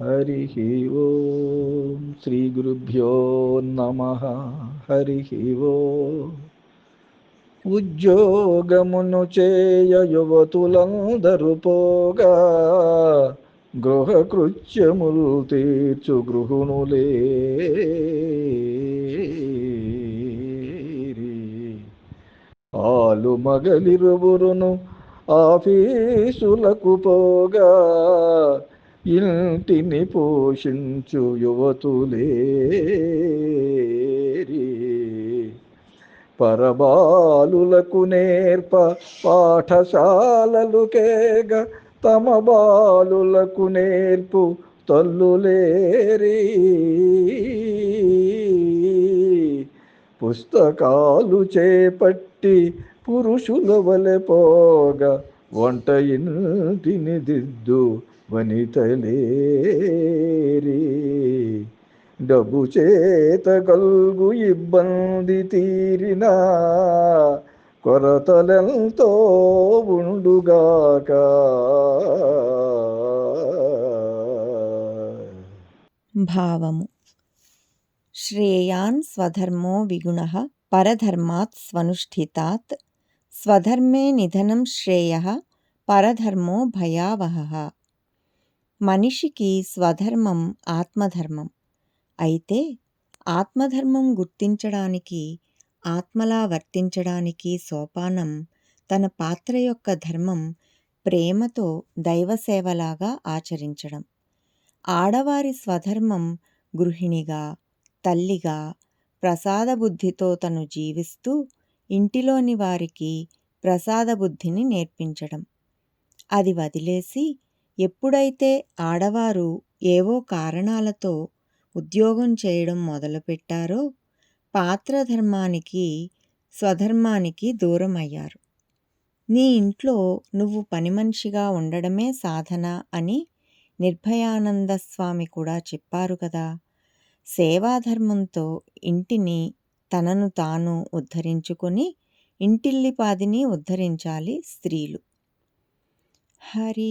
హరి ఓం శ్రీ గురుభ్యో నమ హరి ఓం. ఉద్యోగమును చేయ యువతులందరూ పోగా గృహకృత్యములు తీర్చు గృహునులే. ఆలు మగలిరువురును ఆఫీసులకు పోగా ఇంటిని పోషించు యువతులే. పరబాలులకు నేర్ప పాఠశాలలు కేగ తమ బాలులకు నేర్పు తల్లులేరి. పుస్తకాలు చేపట్టి పురుషుల వలె పోగా వంట ఇంటిని దిద్దు వనితలేరి డబ్బు చేత కలుగు ఇబ్బంది తీరినా కొరతలెంతో ఉండుగాక. భావము. శ్రేయాన్ స్వధర్మో విగుణ పరధర్మాత్ స్వనుష్ఠితాత్ స్వధర్మే నిధనం శ్రేయ పరధర్మో భయావహ. మనిషికి స్వధర్మం ఆత్మధర్మం. అయితే ఆత్మధర్మం గుర్తించడానికి ఆత్మలా వర్తించడానికి సోపానం తన పాత్ర యొక్క ధర్మం ప్రేమతో దైవసేవలాగా ఆచరించడం. ఆడవారి స్వధర్మం గృహిణిగా తల్లిగా ప్రసాదబుద్ధితో తను జీవిస్తూ ఇంటిలోని వారికి ప్రసాదబుద్ధిని నేర్పించడం. అది వదిలేసి ఎప్పుడైతే ఆడవారు ఏవో కారణాలతో ఉద్యోగం చేయడం మొదలుపెట్టారో పాత్రధర్మానికి స్వధర్మానికి దూరం అయ్యారు. నీ ఇంట్లో నువ్వు పని మనిషిగా ఉండడమే సాధన అని నిర్భయానంద స్వామి కూడా చెప్పారు కదా. సేవాధర్మంతో ఇంటిని తనను తాను ఉద్ధరించుకొని ఇంటిల్లిపాదిని ఉద్ధరించాలి స్త్రీలు. హరి